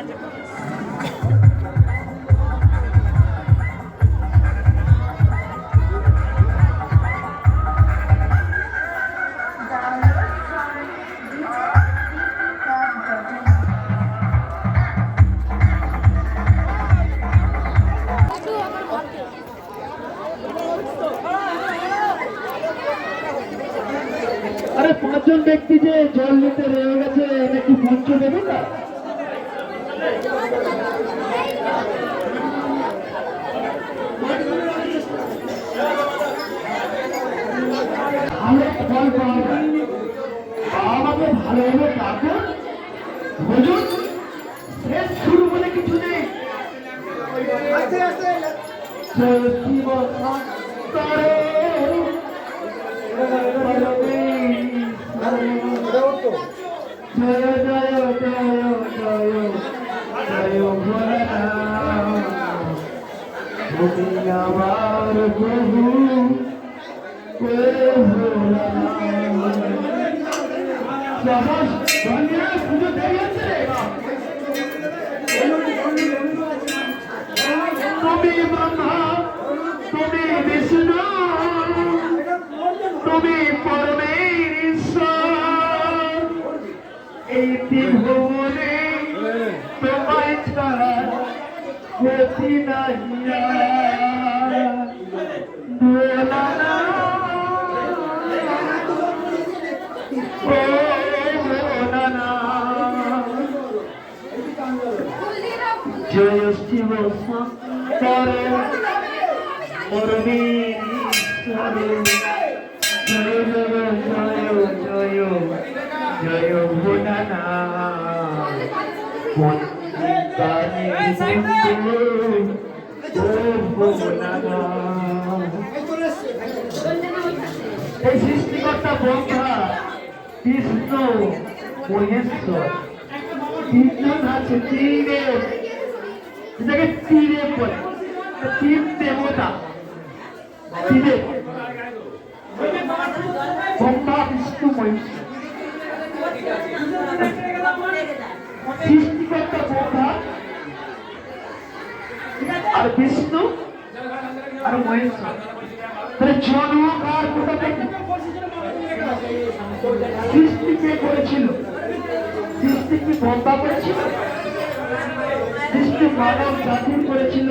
আরে পাঁচজন ব্যক্তি যে জল নিতে রয়ে গেছে এটা কি পঞ্চ দেবে না আমাকে ভালোভাবে ডাকো। বুঝুন শেষ শুরু বলে কিছু নেই। চলতি বসন্তরে জয় জয় জয় জয় জয় ভোলানাথ তুমি আমার প্রভু পুজো দেরি হচ্ছে তুমি ব্রহ্মা তুমি বিষ্ণু তুমি এই তোমায় ছাড়া গতি দোলানা জয় শিব পরমেশ্বর জয় জয় জয় জয় জয় ভোলানা এই সৃষ্টিকর্তা ব্রহ্মা বিষ্ণু মহেশ্বর তিনজন আছে তীরে এটাকে তীরে বলে। তিন দেবতা। তীরে ব্রহ্মা, বিষ্ণু মহেশ্বর সৃষ্টিকর্তা ব্রহ্মা আর বিষ্ণু আর মহেশ্বর তাহলে জন্ম কার কোথা সৃষ্টি কে করেছিল? সৃষ্টি কি বন্ধা করেছিল? সৃষ্টি মানব জাতির করেছিল?